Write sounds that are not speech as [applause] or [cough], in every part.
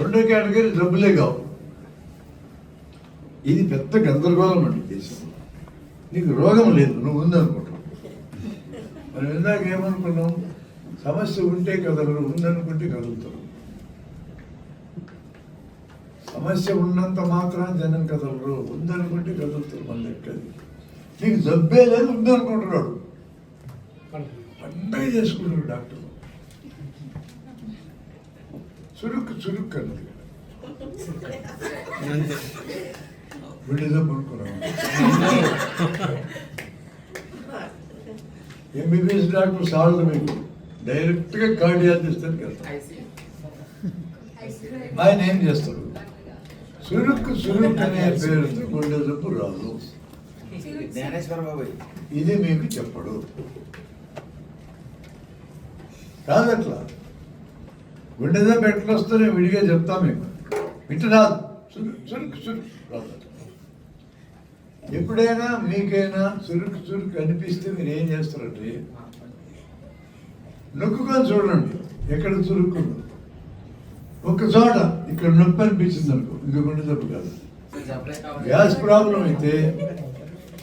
రెండో కేటగిరీ డబ్బులే కావు. ఇది పెద్ద గందరగోళం అండి దేశంలో నీకు రోగం లేదు నువ్వు ఉందనుకుంటావు మనం ఇందాక ఏమనుకున్నాం? సమస్య ఉంటే కదలరు ఉందనుకుంటే కదులుతారు. సమస్య ఉన్నంత మాత్రం జనం కదలరు ఉందనుకుంటే కదులుతారు మన లెక్కది నీకు జబ్బే లేదు ఉందనుకుంటున్నాడు. పండగ. చేసుకుంటారు డాక్టర్. చురుకు చురుకు అన్నది ఎంబీబీఎస్ డాక్టర్ సాల్వ్ మీకు. డైరెక్ట్గా కార్డియాలజిస్ట్కి వెళ్తారు ఆయన ఏం చేస్తాడు? చురుకు చురుకు అనే పేరుతో గుండె జబ్బు రాదు. ఇది మీకు చెప్పడు. కాదట్లా? గుండె జబ్బు ఎట్లా విడిగా చెప్తాం మీకు. ఇటు రాదు చురుకు చురుకు చురుకు ఎప్పుడైనా మీకైనా చురుకు చురుకు అనిపిస్తే మీరు ఏం చేస్తారంటే నొక్కుకొని చూడండి ఎక్కడ చురుక్కుందో ఒక చోట ఇక్కడ నొప్పి అనిపించింది అనుకో ఇంకా గుండె కాదు. గ్యాస్ ప్రాబ్లం అయితే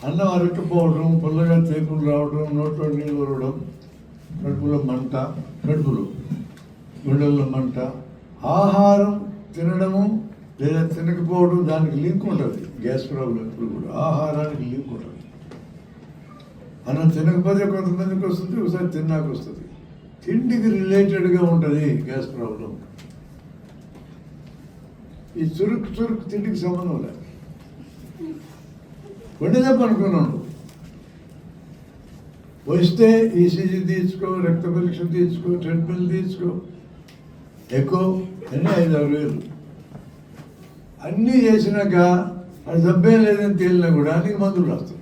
అన్నం అరక్కపోవడం పుల్లగా తేపులు రావడం నోట్లో నీళ్ళు వరవడం కడుపులో మంట కడుపులో. గుండెల్లో మంట ఆహారం తినడము లేదా తినకపోవడం దానికి లింక్ ఉంటుంది. గ్యాస్ ప్రాబ్లం ఎప్పుడు కూడా ఆహారానికి లింక్ ఉంటుంది. మనం తినకపోతే కొంతమందికి వస్తుంది ఒకసారి తిన్నాక వస్తుంది. తిండికి రిలేటెడ్గా ఉంటుంది గ్యాస్ ప్రాబ్లం. ఈ చురుకు చురుకు తిండికి సంబంధం లేదు వండిదప్ప అనుకున్నాడు వస్తే ఈసీజీ తీసుకో రక్త పరీక్ష తీసుకో ట్రీట్మెంట్ తీసుకో ఎక్కువ అన్నీ ఐదు ఆరు వేలు? అన్నీ చేసినాక అది సభ్యం లేదని తేలినా కూడా నీకు మందులు రాస్తారు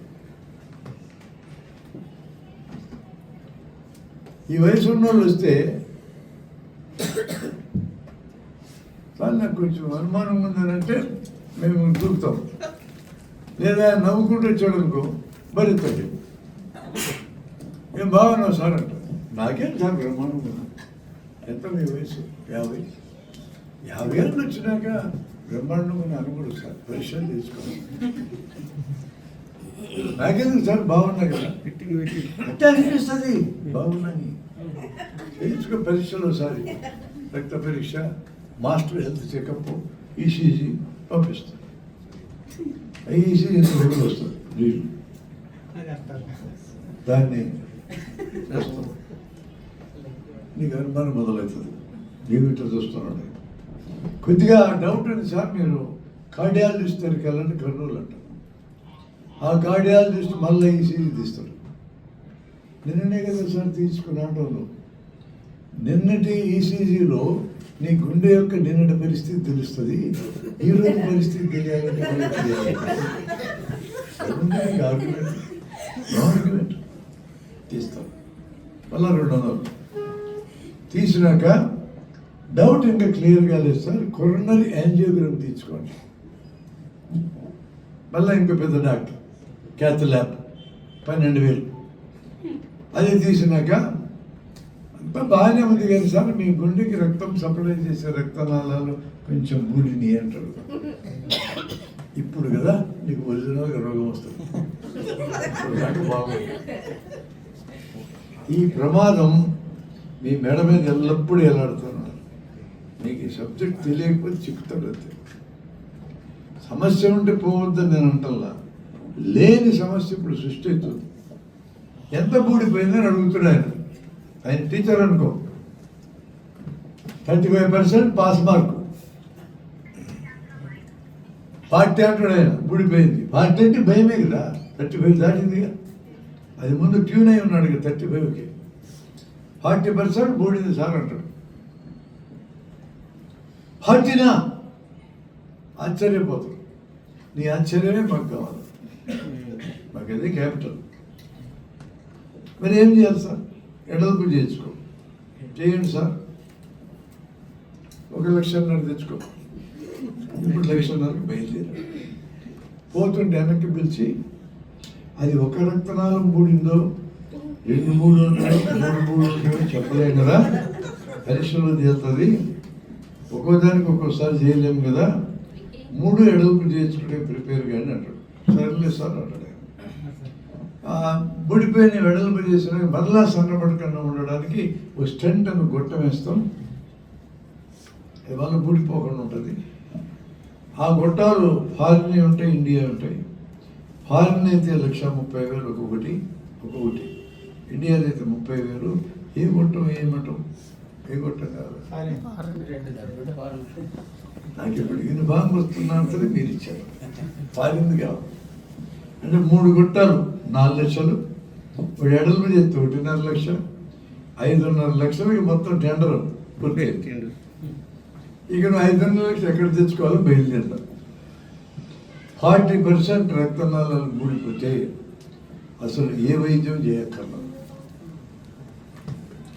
ఈ వయసు ఉన్న వాళ్ళు వస్తే సార్ నాకు కొంచెం అనుమానం ఉందనంటే మేము చూపుతాం. లేదా నవ్వుకుంటూ వచ్చాడనుకో భరితండి ఏం బాగున్నావు సార్ అంట నాకేం సార్ బ్రహ్మాండం ఉంది ఎంత మీ వయసు? యాభై? యాభై ఏళ్ళు వచ్చినాక బ్రహ్మాండం అని అనుకోడు సార్. పరీక్షలు తీసుకోండి నాకెందుకు సార్? బాగున్నా కదా. అంటే అనిపిస్తుంది. బాగున్నాయి చేయించుకో పరీక్షలు ఒకసారి రక్త పరీక్ష మాస్టర్ హెల్త్ చెకప్ ఈసీజీ పంపిస్తుంది. ఈసీజీ వస్తుంది? దాన్ని. చేస్తాం. నీకు అనుమానం మొదలవుతుంది నీవు ఇట్లా చూస్తున్నాడు కొద్దిగా డౌట్ ఉంది సార్ మీరు కార్డియాలజిస్ట్ దగ్గరికి వెళ్ళండి కర్నూలు అంటారు. ఆ కార్డియాలజిస్ట్ మళ్ళీ ఈసీజీ తీస్తాడు. నిన్ననే కదా సార్ తీసుకుని అంటాను నిన్నటి ఈసీజీలో నీ గుండె యొక్క నిన్నటి పరిస్థితి తెలుస్తుంది ఈ రోజు పరిస్థితి తెలియాలంటే ఆర్గ్యుమెంట్ తెలియాలి. తీస్తాం. మళ్ళా రెండు వందలు. తీసినాక డౌట్ ఇంకా క్లియర్గా లేదు సార్ కొరనరీ యాంజియోగ్రామ్ తీసుకోండి. మళ్ళీ ఇంకో పెద్ద డాక్టర్ క్యాత్ ల్యాబ్ పన్నెండు వేలు. అది తీసినాక అంతా బాగానే ఉంది కానీ సార్ మీ గుండెకి రక్తం సప్లై చేసే రక్తనాళాలు కొంచెం బూడిని అంటాడు. ఇప్పుడు కదా నీకు ఒరిజినల్గా రోగం వస్తుంది. [laughs] ఈ ప్రమాదం మీ మెడ మీద ఎల్లప్పుడూ ఎలాడుతున్నారు మీకు ఈ సబ్జెక్ట్ తెలియకపోతే చిక్కుతాడు అంతే. సమస్య ఉంటే పోవద్దని నేను అంటల్లా. లేని సమస్య ఇప్పుడు సృష్టి అవుతుంది. ఎంత బూడిపోయిందని అడుగుతున్నాడు ఆయన. ఆయన టీచర్ అనుకో. Thirty five percent pass mark. Party అంటాడు ఆయన బూడిపోయింది. పార్టీ అంటే భయమే కదా. థర్టీ ఫైవ్ దాటిందిగా. అది ముందు ట్యూన్ అయి ఉన్నాడు కదా థర్టీ ఫైవ్కి. ఫార్టీ పర్సెంట్ బూడింది సార్ అంటాడు. ఫార్టీనా ఆశ్చర్యపోతాడు. నీ ఆశ్చర్యమే మాకు కావాలి. మాకు అదే క్యాపిటల్. మరి ఏం చేయాలి సార్? ఎడల్పు చేయించుకో చేయండి సార్. ఒక లక్షన్నర తెచ్చుకో. ఇప్పుడు లక్షన్నరకు బయలుదేరి. పోతుంటే వెనక్కి పిలిచి అది ఒక రక్తనాళం మూడిందో రెండు మూడు ఉన్నాయో మూడు మూడు ఉన్నాయో చెప్పలేం కదా? పరీక్షలో చేస్తుంది. ఒక్కోదానికి ఒక్కోసారి చేయలేము కదా? మూడు ఎడల్పు చేసుకునే ప్రిపేర్ కానీ అంటాడు. సరేలే సార్ అంటాడు. ఆయన. బుడిపోయిన వెడల్పు చేసిన మరలా సన్నపడకుండా ఉండడానికి ఒక స్టెంట్ అని గొట్టం వేస్తాం. ఇవాళ బూడిపోకుండా ఉంటుంది. ఆ గొట్టాలు ఫారిన్ ఉంటాయి ఇండియా ఉంటాయి. ఫారిన్ అయితే లక్ష ముప్పై వేలు ఒక్కొక్కటి ఒక్కొక్కటి. ఇండియాలో అయితే ముప్పై వేలు ఏ గొట్టం ఏ మఠం ఏ గొట్టం కాదు నాకు ఇప్పుడు ఈయన బాగా వస్తున్నాను సరే మీరు ఇచ్చారు. పారింది కాదు అంటే మూడు గుట్టాలు నాలుగు లక్షలు. ఇప్పుడు ఎడల మీద ఎత్తు ఒకటిన్నర లక్ష ఐదున్నర లక్షలకి మొత్తం టెండర్. పూర్తి ఇక నువ్వు ఐదున్నర లక్షలు ఎక్కడ తెచ్చుకోవాలో బయలుదేరుతా ఫార్టీ పర్సెంట్ రక్తనాళాలు కూడిపోతే అసలు ఏ వైద్యం చేయక్కర్లేదు.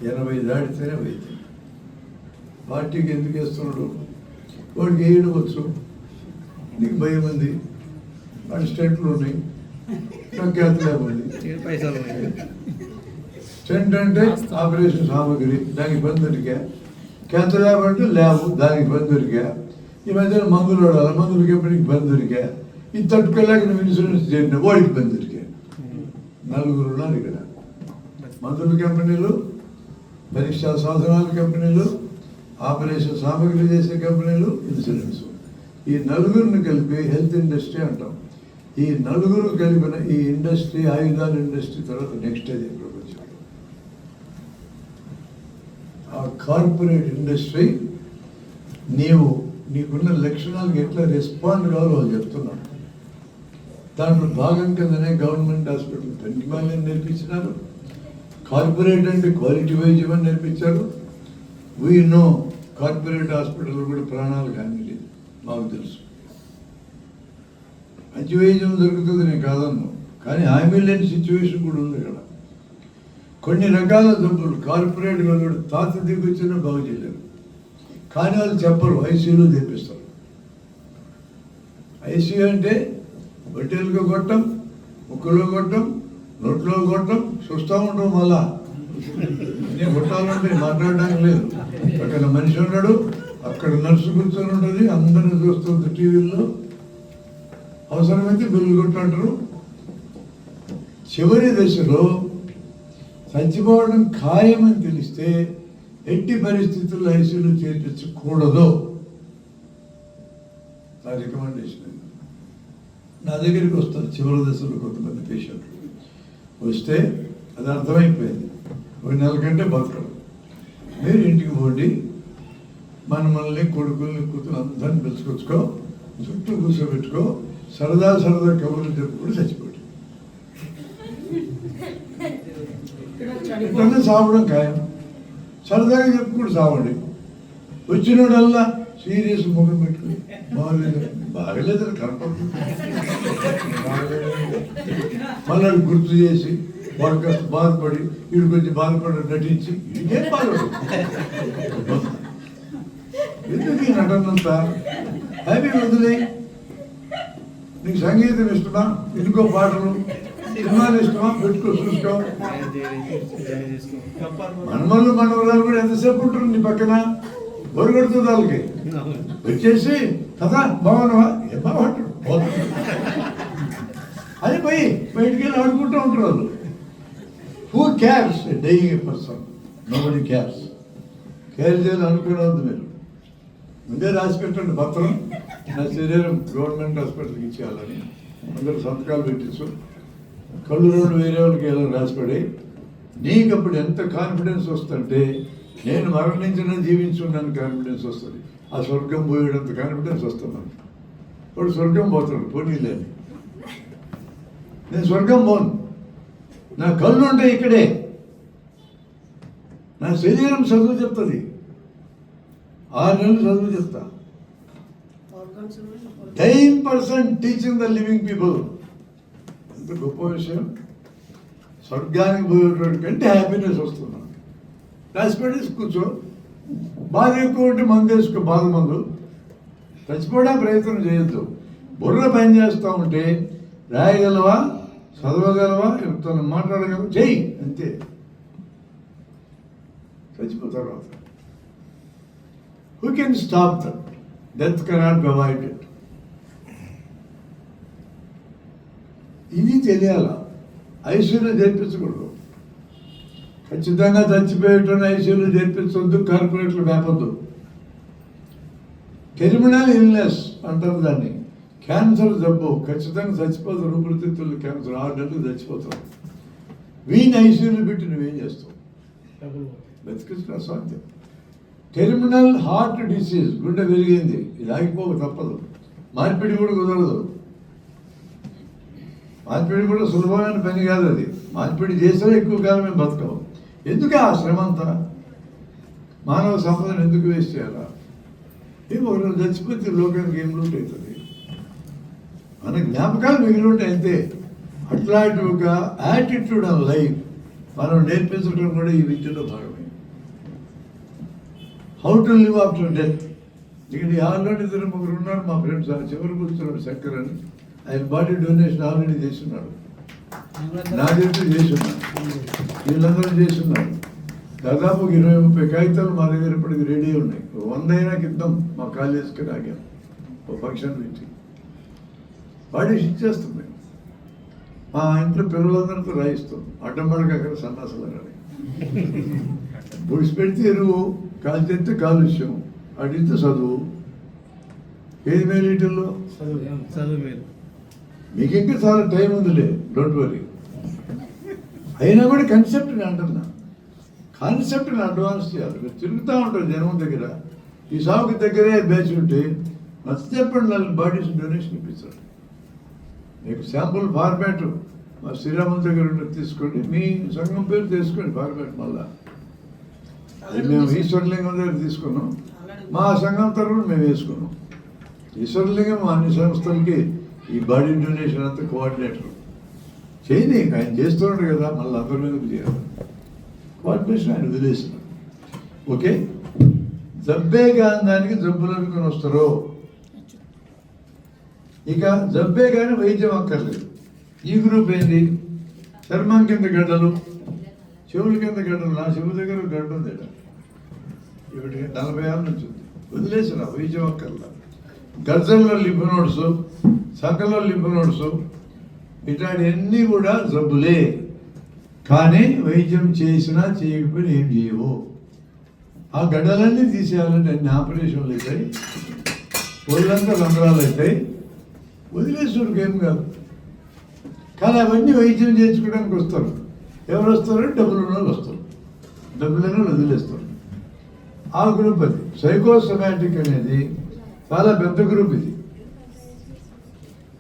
ఎనభై దాటితేనే వైద్యం పార్టీకి ఎందుకు వేస్తున్నాడు? వాడికి వేయడం వచ్చు నీకు భయం ఉంది. వాడి స్టెంట్లు ఉన్నాయి. నాకు ఖ్యాతి ఉంది పైసలు స్టెంట్ అంటే ఆపరేషన్ సామాగ్రి దానికి పని దొరికా. క్యాత ల్యాబ్ అంటే ల్యాబ్ దానికి పని దొరికా. ఈ మధ్యన మందులు వాడాలి? మందుల కంపెనీకి పని దొరికా? ఇది తట్టుకోలేక నువ్వు ఇన్సూరెన్స్ చేరిన వాడికి పని దొరికా. నలుగురు ఉన్నారు ఇక్కడ. మందుల కంపెనీలు పరీక్షా సాధనాల కంపెనీలు ఆపరేషన్ సామగ్రి చేసే కంపెనీలు ఇన్సూరెన్స్ ఈ నలుగురిని కలిపి హెల్త్ ఇండస్ట్రీ అంటాం. ఈ నలుగురు కలిపిన ఈ ఇండస్ట్రీ ఆయుధాల ఇండస్ట్రీ తర్వాత నెక్స్ట్ అది ప్రపంచం? ఆ కార్పొరేట్ ఇండస్ట్రీ నీవు నీకున్న లక్షణాలకు ఎట్లా రెస్పాండ్ కావాలో చెప్తున్నాను దాంట్లో భాగం కిందనే గవర్నమెంట్ హాస్పిటల్ పనికిమాలని నేర్పించినారు. కార్పొరేట్ అంటే క్వాలిటీ వైజ్ ఇవన్నీ నేర్పించారు? వీ నో కార్పొరేట్ హాస్పిటల్ కూడా ప్రాణాలు కానీ లేదు మాకు తెలుసు. మంచి వైద్యం దొరుకుతుంది నేను కాదన్ను. కానీ హామీ లేని సిచ్యువేషన్ కూడా ఉంది ఇక్కడ కొన్ని రకాల జబ్బులు కార్పొరేట్ వాళ్ళు తాత దిగొచ్చినా బాగు చేయలేరు. కానీ వాళ్ళు చెప్పరు ఐసీయూలో తెప్పిస్తారు. ఐసీయూ అంటే బట్టెలుగా కొట్టం ముక్కులో కొట్టం నోట్లో కొట్టడం చూస్తూ ఉంటాం మళ్ళా. నేను కొట్టాలంటే మాట్లాడడానికి లేదు. అక్కడ మనిషి ఉన్నాడు అక్కడ నర్సు కూర్చొని ఉంటుంది అందరిని చూస్తుంది టీవీల్లో. అవసరమైతే బిల్లు కొట్టంటారు. చివరి దశలో చచ్చిపోవడం ఖాయమని తెలిస్తే ఎట్టి పరిస్థితుల్లో ఐసీలో చేర్పించకూడదు. నా రికమెండేషన్ నా దగ్గరికి వస్తారు చివరి దశలో కొంతమంది పేషెంట్లు. వస్తే అది అర్థమైపోయింది. ఒక నెల కంటే బతకడం. మీరు ఇంటికి పోండి. మనమల్ని కొడుకుల్ని కూతురు అందరిని పిలుచుకొచ్చుకో చుట్టూ కూర్చోబెట్టుకో సరదా సరదా కబుర్లు చెప్పుకుంటూ చచ్చిపోయి ఎప్పుడన్నా సావడం ఖాయం. సరదాగా చెప్పుకుంటూ సావండి. వచ్చినోడల్లా సీరియస్ ముఖం పెట్టుకుని బాగలేదు బాగలేదు కనపడుతుంది. మళ్ళీ గుర్తు చేసి వాడు కాస్త బాధపడి వీడు కొంచెం బాధపడి నటించి ఇదేం బాధపడు ఎందుకు ఈ నటనంతా హ్యాపీ వదిలే నీకు సంగీతం ఇష్టమా? ఇంకో పాటలు? సినిమాలు ఇష్టమా? పెట్టుకో చూసుకో. మనమల్లు మనవరాలు కూడా ఎంతసేపు ఉంటారు నీ పక్కన? బొరుగొడుతుంది వాళ్ళకి. వచ్చేసి కదా బాగున్నావా? ఏ బాగుంటాడు పోయి బయటికి వెళ్ళి ఆడుకుంటూ ఉంటారు వాళ్ళు. Who cares dying person nobody cares care చేయాలి అనుకునేది మీరు. ముందే రాసి పెట్టండి పత్రం. నా శరీరం గవర్నమెంట్ హాస్పిటల్కి ఇచ్చేయాలని. అందరూ సంతకాలు పెట్టించు కళ్ళు రోడ్డు వేరే వాళ్ళకి వెళ్ళి రాసిపడి నీకు అప్పుడు ఎంత కాన్ఫిడెన్స్ వస్తుంటే నేను మరణించిన జీవించున్నాను కాన్ఫిడెన్స్ వస్తుంది. ఆ స్వర్గం పోయేటంత కాన్ఫిడెన్స్ వస్తుంది మనకి. వాడు స్వర్గం పోతాడు పోనీలేని నేను స్వర్గం పోను. నా కళ్ళు ఉంటాయి ఇక్కడే. నా శరీరం చదువు చెప్తుంది. ఆరు నెలలు చదువు చెప్తా. Time person teaching the living people ఎంత గొప్ప విషయం. స్వర్గానికి పోయేటువంటి కంటే హ్యాపీనెస్ వస్తుంది మనకి. రాసిపెట్టేసి కూర్చో. బాధ ఎక్కువ ఉంటే మందు వేసుకో బాధ మందు. చచ్చిపోవడానికి ప్రయత్నం చేయొద్దు. బుర్ర పని చేస్తూ ఉంటే రాయగలవా? చదవగలవా? తను మాట్లాడగలవా? చేయి అంతే. చచ్చిపోతారు తర్వాత who can stop that death cannot be avoided ఇది తెలియాలా. ఐసీయూలో చేర్పించకూడదు ఖచ్చితంగా చచ్చిపోయేటోని ఐసీయూలో చేర్పించవద్దు కార్పొరేట్లు వేపొద్దు టెర్మినల్ ఇల్నెస్ అంటారు దాన్ని. క్యాన్సర్ జబ్బు ఖచ్చితంగా చచ్చిపోతారు ఊపిరితిత్తులు క్యాన్సర్. ఆరు నెలలు చచ్చిపోతారు వీని ఐసీయూలు పెట్టి నువ్వేం చేస్తావు? బతికించిన అసాధ్యం టెర్మినల్ హార్ట్ డిసీజ్ గుండె పెరిగింది. ఇది ఆగిపోక తప్పదు. మార్పిడి కూడా కుదరదు. మార్పిడి కూడా సులభమైన పని కాదు అది. మార్పిడి చేస్తే ఎక్కువ కాలం మేము బతకవు ఎందుకు ఆ శ్రమ అంతా? మానవ సంపదను ఎందుకు వేస్ట్ చేయాలా? ఏమో చచ్చిపోతే లోకానికి ఏం లూట్ అవుతుంది? మన జ్ఞాపకాలు మిగిలి ఉంటాయి అంతే. అట్లాంటి ఒక యాటిట్యూడ్ ఆఫ్ లైఫ్ మనం నేర్పించడం కూడా ఈ విద్యలో భాగమే. How to live after death ఇక్కడ ఆల్రెడీ ఇద్దరు ముగ్గురు ఉన్నారు మా ఫ్రెండ్స్ చివరి కూర్చున్నాడు శంకర్ అని. ఆయన బాడీ డొనేషన్ ఆల్రెడీ చేస్తున్నాడు. నా దగ్గర చేస్తున్నాడు. వీళ్ళందరూ చేస్తున్నారు. దాదాపు ఇరవై ముప్పై కాగితాలు మా దగ్గర ఇప్పటికి రెడీ ఉన్నాయి. వంద అయినా ఇద్దాం మా కాలేజ్కి రాగాం. ఓ ఫంక్షన్ నుంచి బాడీ ఇచ్చేస్తాం మేము మా ఇంట్లో పిల్లలందరితో రాయిస్తాం అడ్డంబడికి అక్కడ సన్నాసులు అని బుడిసి పెడితే ఎరువు కాలు తెస్తే కాలుష్యం. అడిగితే చదువు. ఏది మేలు వీటిల్లో మీరు మీకు ఇంకా చాలా టైం ఉందిలే. డోంట్ వరీ అయినా కూడా కన్సెప్ట్ని అంటున్నా. కాన్సెప్ట్ని అడ్వాన్స్ చేయాలి. మీరు తిరుగుతూ ఉంటారు జనం దగ్గర. ఈ సాగుకి దగ్గరే బ్యాచ్ ఉంటే నచ్చ చెప్పండి వాళ్ళ బాడీస్ డొనేషన్ ఇప్పించారు మీకు శాంపుల్ ఫార్మాట్. మా శ్రీరాముల దగ్గర తీసుకోండి. మీ సంఘం పేరు తీసుకోండి ఫార్మాట్ మళ్ళా. మేము ఈశ్వరలింగం దగ్గర తీసుకున్నాం. మా సంఘం తరఫున మేము వేసుకున్నాం. ఈశ్వరలింగం అన్ని సంస్థలకి ఈ బాడీ డొనేషన్ అంతా కోఆర్డినేటర్. చేయని ఆయన చేస్తున్నాడు కదా మళ్ళీ అందరి మీద చేయాలి? కోఆర్డినేషన్ ఆయన వదిలేసినాడు ఓకే? జబ్బే కాని దానికి జబ్బులు అనుకుని వస్తారు? ఇక జబ్బే కానీ వైద్యం అక్కర్లేదు. ఈ గ్రూప్ ఏంది? చర్మం కింద గడ్డలు చెవుల కింద గడ్డలు నా చెవు దగ్గర గడ్డ ఉంది ఇవి నలభై ఆరు నుంచి ఉంది. వదిలేసిన వైద్యం అక్కర్లా. గజల్లో లింఫ్ నోడ్స్ సంకల్లో లింఫ్ నోడ్స్ ఇట్లాంటివన్నీ కూడా జబ్బులే. కానీ వైద్యం చేసినా చేయకపోయినా ఏం చేయవు. ఆ గడ్డలన్నీ తీసేయాలంటే అన్ని ఆపరేషన్లు అవుతాయి ఒళ్ళంతా రంధ్రాలు అవుతాయి. వదిలేసుడికి ఏం కాదు. కానీ అవన్నీ వైద్యం చేయించుకోవడానికి వస్తారు. ఎవరు వస్తారు? డబ్బులు ఉన్న వాళ్ళు వస్తారు. డబ్బులు వాళ్ళు వదిలేస్తారు. ఆ గ్రూప్ అది. సైకోసమాటిక్ అనేది చాలా పెద్ద గ్రూప్ ఇది.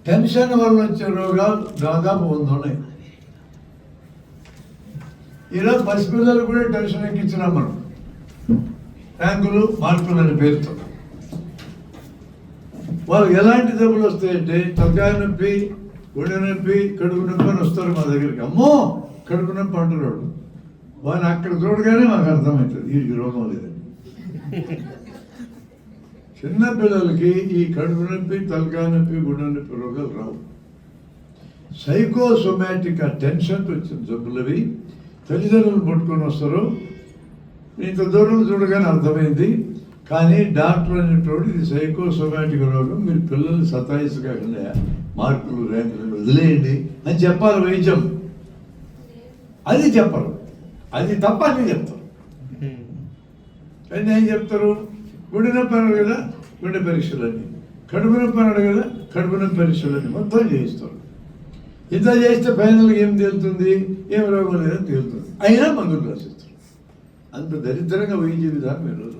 టెన్షన్ వల్ల వచ్చే రోగాలు దాదాపు వంద ఉన్నాయి. ఇలా పసిపిల్లలు కూడా టెన్షన్ ఎక్కించినాం మనం. ర్యాంకులు మార్కులు అనే పేరుతో. వాళ్ళకి ఎలాంటి జబ్బులు వస్తాయంటే తలకాయ నొప్పి గుండె నొప్పి కడుపు నొప్పి అని వస్తారు మా దగ్గరికి. అమ్మో! కడుపు నొప్పి అంటున్నాడు. వాళ్ళని అక్కడ చూడగానే మాకు అర్థమవుతుంది వీరికి రోగం లేదని. చిన్నపిల్లలకి ఈ కడుపు నొప్పి తలకాయ నొప్పి గుండె నొప్పి రోగాలు రావు. సైకోసోమాటిక్ ఆ టెన్షన్ వచ్చిన జబ్బులవి తల్లిదండ్రులు పట్టుకొని వస్తారు. ఇంత దూరం చూడగానే అర్థమైంది. కానీ డాక్టర్ అనేటువంటి ఇది సైకోసోమాటిక్ రోగం మీరు పిల్లల్ని సతాయించకుండా మార్కులు ర్యాంకులు వదిలేయండి అని చెప్పాలి వైద్యం. అది చెప్పరు. అది తప్ప అని చెప్తారు. కానీ ఏం చెప్తారు? గుండె నొప్పి అన్నాడు కదా? గుండె పరీక్షలని కడుపు నొప్పి అన్నాడు కదా? కడుపు నొప్పి పరీక్షలని మొత్తం చేయిస్తారు. ఇంత చేస్తే ఫైనల్గా ఏం తేలుతుంది? ఏం రోగం లేదని తేలుతుంది. అయినా మందులు రాసిస్తారు. అంత దరిద్రంగా వైద్య విధానం ఈరోజు